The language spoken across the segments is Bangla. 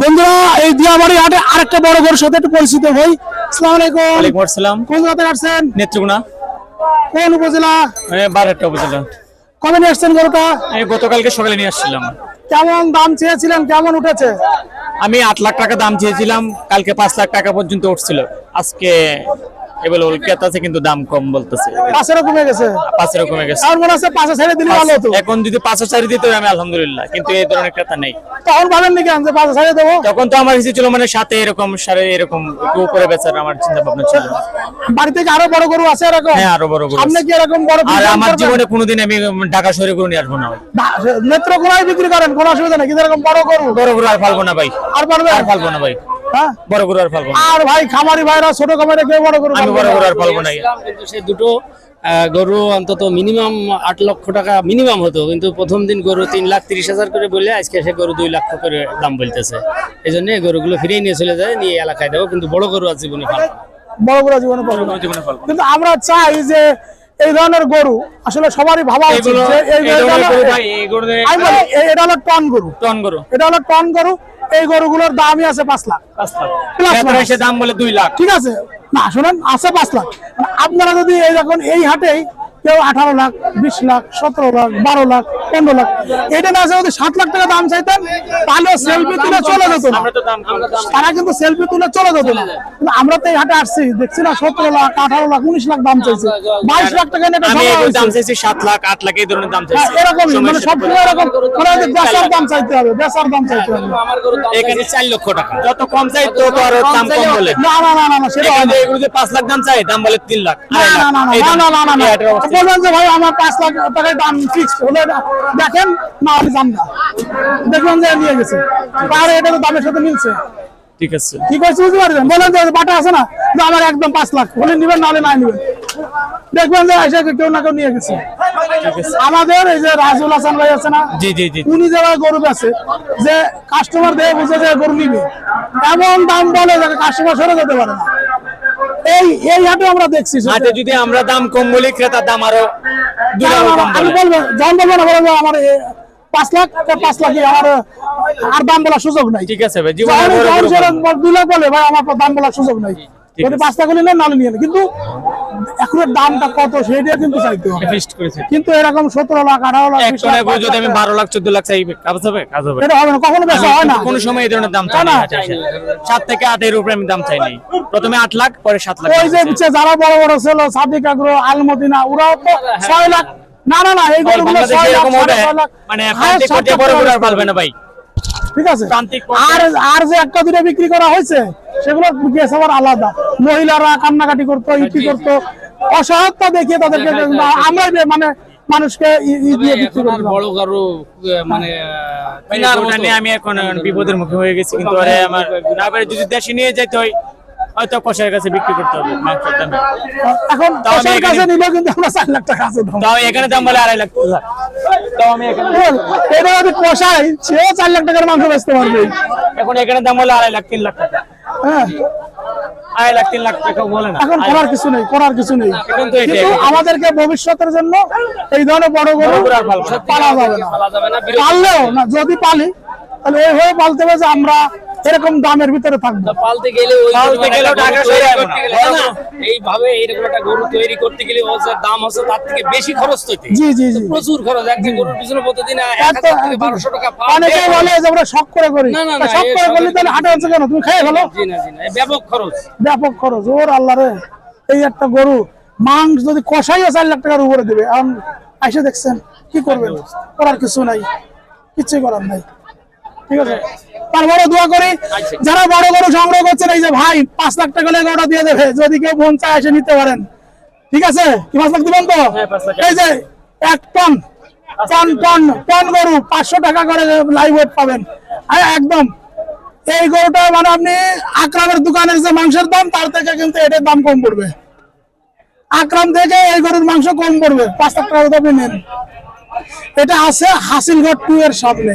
বন্ধুরা এই দিয়াবাড়ি হাটে আরেকটা বড় বড় সাথে একটু পরিচিত হই। আসসালামু আলাইকুম। ওয়ালাইকুম আসসালাম। কোন জায়গা থেকে আসছেন? নেত্রকোনা। কোন উপজেলা? মানে বারোটা উপজেলা। কবে নিয়ে আসছেন গরুটা? আমি গতকালকে সকালে নিয়ে আসছিলাম। কেমন দাম চেয়েছিলেন? কেমন উঠেছে? আমি আট লাখ টাকা দাম চেয়েছিলাম কালকে পাঁচ লাখ টাকা পর্যন্ত উঠছিল। আজকে ক্রেতা আছে কিন্তু দাম কম বলতেছে। পাঁচেরও কমে গেছে। পাঁচের কমে গেছে। আমার মনে পাঁচে ছেড়ে দিলে ভালো হতো। এখন যদি পাঁচ দিত আমি আলহামদুলিল্লাহ কিন্তু এই ধরনের ক্রেতা নেই। তখন ভাবেন নাকি আমি পাঁচে ছেড়ে দেবো? তখন তো আমার ছিল মানে সাথে এরকম সাড়ে এরকম উপরে বেচার আমার চিন্তা ভাবনা ছিল। বাড়ি থেকে আরও বড় গরু আছে এরকম? হ্যাঁ আরও বড় গরু আছে। কি এরকম বড় আর আমার জীবনে কোনোদিন আমি ঢাকা শহরে গরু নিয়ে আসব না। নেত্রকোনায় বিক্রি করেন কোনো অসুবিধা নেই কিন্তু এরকম বড় গরু। বড় গরু আর না ভাই। আর পারবে আর ফালবো না ভাই। হ্যাঁ? বড় গরু আর ফালবো আর ভাই খামারি ভাইরা ছোট খামারে কেউ বড় গরু আমি বড় গরু আর ফালবো না। কিন্তু সে দুটো আহ, গরু অন্তত মিনিমাম আট লক্ষ টাকা মিনিমাম হতো। কিন্তু প্রথম দিন গরু তিন লাখ তিরিশ হাজার করে বলে আজকে সে গরু দুই লাখ করে দাম বলতেছে। এই জন্য এই গরুগুলো ফিরিয়ে নিয়ে চলে যায় নিয়ে এলাকায় দেবো। কিন্তু বড় গরু আছে জীবনে পালবো বড় গরু জীবনে পালবে জীবনে ফালবো কিন্তু আমরা চাই যে এই ধরনের গরু আসলে সবারই ভাবা উচিত এটা হলো টন গরু। টন গরু। এটা হলো টন গরু। এই গরুগুলোর দামই আছে পাঁচ লাখ। দাম বলে দুই লাখ। ঠিক আছে। না শুনেন আছে পাঁচ লাখ। আপনারা যদি এই যখন এই হাটেই কেউ আঠারো লাখ বিশ লাখ সতেরো লাখ বারো লাখ পনেরো লাখ এটা না যদি সাত লাখ টাকা দাম চাইতেন তাহলে সেলফি তুলে চলে যেত না। আমরা তো দাম কম। তারা কিন্তু সেলফি তুলে চলে যেত না। কিন্তু আমরা তো এই হাটে আসছি দেখছি না সতেরো লাখ আঠারো লাখ উনিশ লাখ দাম চাইছে। বাইশ লাখ টাকা নিয়ে এটা আমি সভা এই গরুর দাম চাইছি সাত লাখ আট লাখ এই ধরনের দাম হ্যাঁ, এরকম মানে শেষ এরকম মানে বেচার দাম চাইতে হবে বেচার দাম চাইতে হবে। আমার গরুর দাম এখানে চার লক্ষ টাকা। যত কম চাই তত আরও দাম কম বলে। না না না না না সেটা পাঁচ লাখ দাম চাই দাম বলে তিন লাখ না না না না না না না না না। এই হাটের অবস্থা। বলবেন যে ভাই আমার পাঁচ লাখ টাকায় দাম ফিক্স হলে না- দেখেন না আমি না দেখবেন যে নিয়ে গেছে। আর এটা তো দামের সাথে মিলছে। ঠিক আছে। কি করছে বুঝতে পারছেন? বলেন যে বাটা আছে না? যে আমার একদম পাঁচ লাখ। হলে নিবেন নাহলে নাই নিবেন। দেখবেন যে এসে কেউ না কেউ নিয়ে গেছে। আমাদের এই যে রাজুল হাসান ভাই আছে না জি জি জি। উনি যারা গরু বেছে যে কাস্টমার দেখে বুঝে যে গরু নিবে। এমন দাম বলে যে কাস্টমার সরে যেতে পারে না। এই এই হাটে আমরা দেখছি। হাটে যদি আমরা দাম কম বলি ক্রেতার দাম আরও লাখ আমি বলব বলব না বলব আমার পাঁচ লাখ পাঁচ আমার আর দাম বলার সুযোগ নাই। ঠিক আছে ভাই। দুই লাখ বলে ভাই আমার দাম বলার সুযোগ নাই। যদি আছে। পাঁচ নেন নাহলে নিয়ে নেন। কিন্তু এখন দামটা কত সেটা কিন্তু চাইতে হবে। ফিক্সড করেছে। কিন্তু এরকম সতেরো লাখ আঠারো লাখ যদি আমি পাঁচ লাখ বারো লাখ চোদ্দ লাখ চাই কাজ হবে? কাজ হবে। এটা হবে না কখনো বেচা হয় না। কোনো সময় এই ধরনের দাম চাই না, থেকে আটের উপরে আমি দাম চাই নাই। প্রথমে আট লাখ পরে সাত লাখ। ওই যে যারা বড় বড় ছিল সাদিক আগ্রহ আলমদিনা ওরাও তো ছয় লাখ। না না না এই গরুগুলো ছয় লাখ মানে পর্যায়ে লাখ বড় বেচতে পালবে না ভাই। ঠিক আছে? আর আর যে একটা দুটো বিক্রি করা হয়েছে সেগুলো গেছে আবার আলাদা। মহিলারা কান্নাকাটি করতো ইটি করতো। অসহায়তা দেখিয়ে তাদেরকে আমরা মানে মানুষকে বড় মানে মতো- নিয়ে আমি এখন বিপদের মুখে হয়ে গেছি কিন্তু আমার না যদি দেশে নিয়ে যেতে হয় হয়তো কাছে বিক্রি করতে হবে। মাংসের দামে এখন কাছে কিন্তু আমরা চার লাখ টাকা আছে দাম। তাও এখানে দাম বলে আড়াই লাখ লাখ। তাও আমি এখানে এটা যদি কষাই সেও চার লাখ টাকার মাংস বেচতে পারবে। এখন এখানে দাম বলে আড়াই লাখ তিন লাখ টাকা। হ্যাঁ। আড়াই লাখ তিন লাখ টাকা বলে না। এখন করার কিছু নেই করার কিছু নেই। কিন্তু আমাদেরকে ভবিষ্যতের জন্য এই ধরনের বড় না। পালা যাবে না। পাললেও না যদি পালি তাহলে ওইভাবে পালতে হবে যে আমরা এরকম দামের ভিতরে থাকবে। পালতে গেলে ওই পালতে গরু টাকা তৈরি সরে না। গেলে- এইভাবে এইরকম একটা গরু তৈরি করতে গেলে ও যে দাম হচ্ছে তার থেকে বেশি খরচ তো জি জি জি। প্রচুর খরচ। একজন গরুর পিছনে প্রতিদিন এক এত- হাজার থেকে বারোশো টাকা পার অনেকেই ডে বলে যে আমরা শখ করে করি। না, না, না, শখ করে করলে তাহলে হাটে হচ্ছে কেন তুমি খেয়ে ফেলো। জি না জি না ব্যাপক খরচ। ব্যাপক খরচ। ওর আল্লাহ রে এই একটা গরু মাংস যদি কষাইও চার লাখ টাকার উপরে দেবে আইসে দেখছেন কি করবেন? করার কিছু নাই কিচ্ছুই করার নাই। ঠিক আছে? তারপরে দোয়া করি। যারা বড় গরু সংগ্রহ করছেন এই যে ভাই পাঁচ লাখ টাকা লেগে ওটা দিয়ে দেবে। যদি কেউ মন চায় এসে নিতে পারেন। ঠিক আছে? কি পাঁচ লাখ দিবেন তো? এই যে এক টন টন টন টন গরু পাঁচশো টাকা করে লাইভ ওয়েট পাবেন। হ্যাঁ একদম। এই গরুটা মানে আপনি আকরামের দোকানের যে মাংসের দাম তার থেকে কিন্তু এটার দাম কম পড়বে। আকরাম থেকে এই গরুর মাংস কম পড়বে। পাঁচ লাখ টাকা আপনি নেন। এটা আছে হাসিলগড় টু এর সামনে।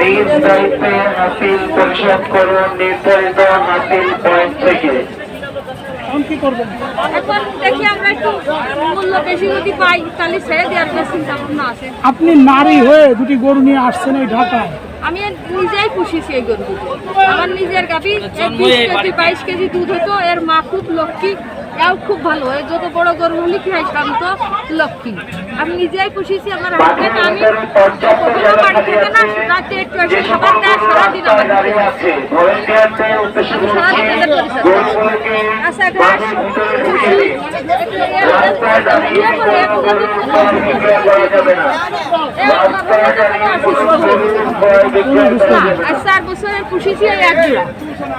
নিজ দায়িত্বে হাসিল পরিশোধ করুন নির্ধারিত হাসিল পয়েন্ট থেকে। কি করবেন? দেখি আমরা একটু মূল্য বেশি যদি পাই তাহলে ছেড়ে দেওয়ার চিন্তা ভাবনা আছে। আপনি নারী হয়ে দুটি গরু নিয়ে আসছেন এই ঢাকায়। আমি নিজেই পুষিছি এই গরু আমার নিজের গাভী জন্মই বিশ কেজি বাইশ কেজি দুধ হতো এর মা খুব লক্ষ্মী। এও খুব ভালো। হয় যত বড় গরু হলে কি হয় শান্ত লক্ষ্মী। আমি নিজেই পুষিছি আমার হাতে আমি কখনো বাড়ি থেকে না আছে রাতে একটু এসে খাবার দেয় সারাদিন আমার ঘাস আর চার বছরের পুষিছি এক জোড়া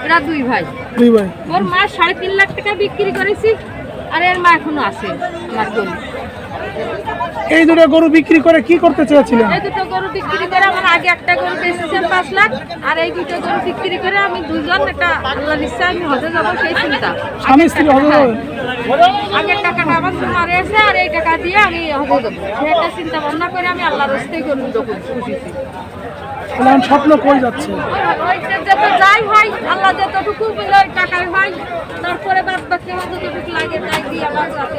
এরা দুই ভাই। দুই ভাই। ওর মা সাড়ে তিন লাখ টাকা বিক্রি করেছি আর এর মা এখনও আছে আমার গরু এই দুটো গরু বিক্রি করে কি করতে চেয়েছিলেন? এই দুটো গরু বিক্রি করে আমার আগে একটা গরু বেচেছিলাম পাঁচ লাখ আর এই দুটো গরু বিক্রি করে আমি দুজন একটা আল্লাহ ইচ্ছা আমি হজে যাব সেই চিন্তা। স্বামী স্ত্রী হবে আগের টাকাটা আমার মারে আছে আর এই টাকা দিয়ে আমি হজে যাব। সেটা চিন্তা ভাবনা করে আমি আল্লাহর রাস্তায় গরু পুষেছি এখন স্বপ্ন কই যাচ্ছে? যাই হয় আল্লাহ যতটুকু মিলে টাকায় হয় তারপরে বাদ বাকি আমার যতটুকু লাগে তাই দিয়ে আমার যাতে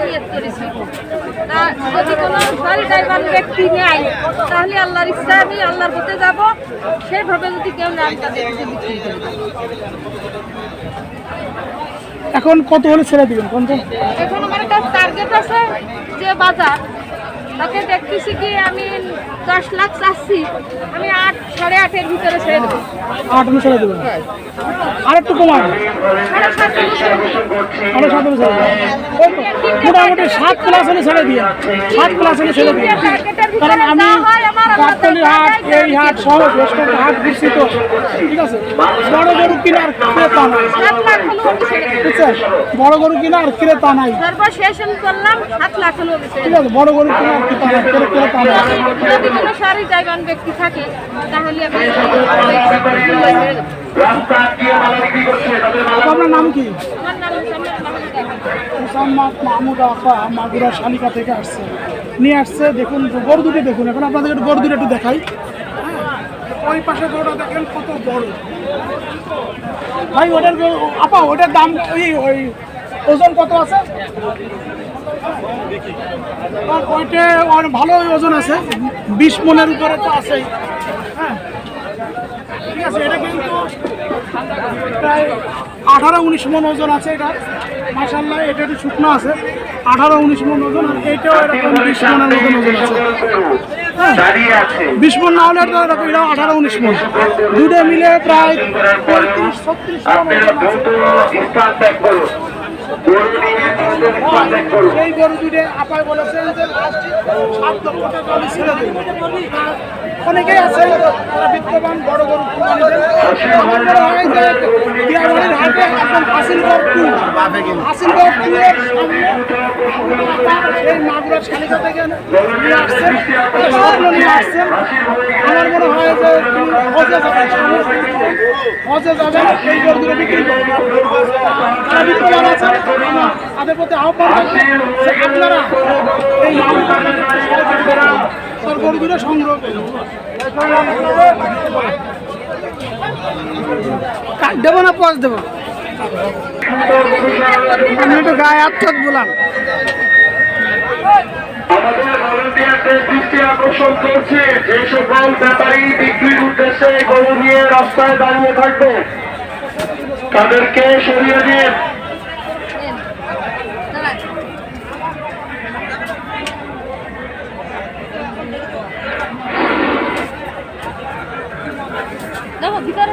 নিয়ত করেছি আর যদি কোনো সরি ড্রাইভার ব্যক্তি নেয় তাহলে আল্লাহর ইচ্ছা আমি আল্লাহর পথে যাব সেভাবে যদি কেউ নেয় বিক্রি করে এখন কত হলে ছেড়ে দিবেন কোনটা এখন আমার একটা টার্গেট আছে যে বাজার। তাকে দেখতেছি কি আমি দশ লাখ চাচ্ছি। আমি আট সাড়ে আটের ভিতরে ছেড়ে দেবো। আট দেবেন আর একটু কমান। সাড়ে সাত আরও তো, মোটামুটি সাত প্লাস হলে ছেড়ে দিয়ে সাত প্লাস হলে ছেড়ে দিয়ে কারণ আমি হাট এই হাট সহ বেশ কয়েকটা হাট ঘুরছি তো। ঠিক আছে? বড় গরু কিনার ক্রেতা নাই। বুঝছেন? বড় গরু কিনার ক্রেতা নাই। সর্বশেষ করলাম সাত লাখ ঠিক আছে? বড় গরু কিনার জায়গান ব্যক্তি থাকে তাহলে আপনার নাম শালিকা থেকে আসছে। নিয়ে আসছে দেখুন গরু দুটি দেখুন। এখন আপনাদের দুটো একটু দেখাই। হ্যাঁ, ওই পাশে দেখেন কত বড়। ভাই ওটার আপা ওটার দাম ওই ওই ওজন কত আছে? ওইটা ভালো ওজন আছে। বিশ মনের উপরে তো আছেই। হ্যাঁ। ঠিক আছে, এটা কিন্তু প্রায় আঠারো উনিশ মন ওজন আছে এটা। মাসাল্লাহ এটা একটু শুকনো আছে। আঠারো উনিশ মন ওজন, আর এটাও এরকম বিশ মনের হ্যাঁ। না হলে এরকম আঠারো উনিশ মন। দুটো মিলে প্রায় ছত্রিশ করুন গরু দুটো আপায় বলেছেন যে লাস্ট সাত লক্ষ টাকা আমি ছেড়ে অনেকেই আছে, তারা বিদ্যমান বড় গরু মাগুরা নিয়ে আসছেন নিয়ে আসছেন আমার মনে হয় যে গরুগুলো প্রতি আহ্বান সংগ্রহ করুন দেবো না পজ দেবো। আমি একটু গায়ে থাক বললাম আমাদের ভলেন্টিয়ারদের দৃষ্টি আকর্ষণ করছে। যে সকল ব্যাপারী বিক্রির উদ্দেশ্যে গরু নিয়ে রাস্তায় দাঁড়িয়ে থাকবে তাদেরকে সরিয়ে দিন। দেখো ভিতরে।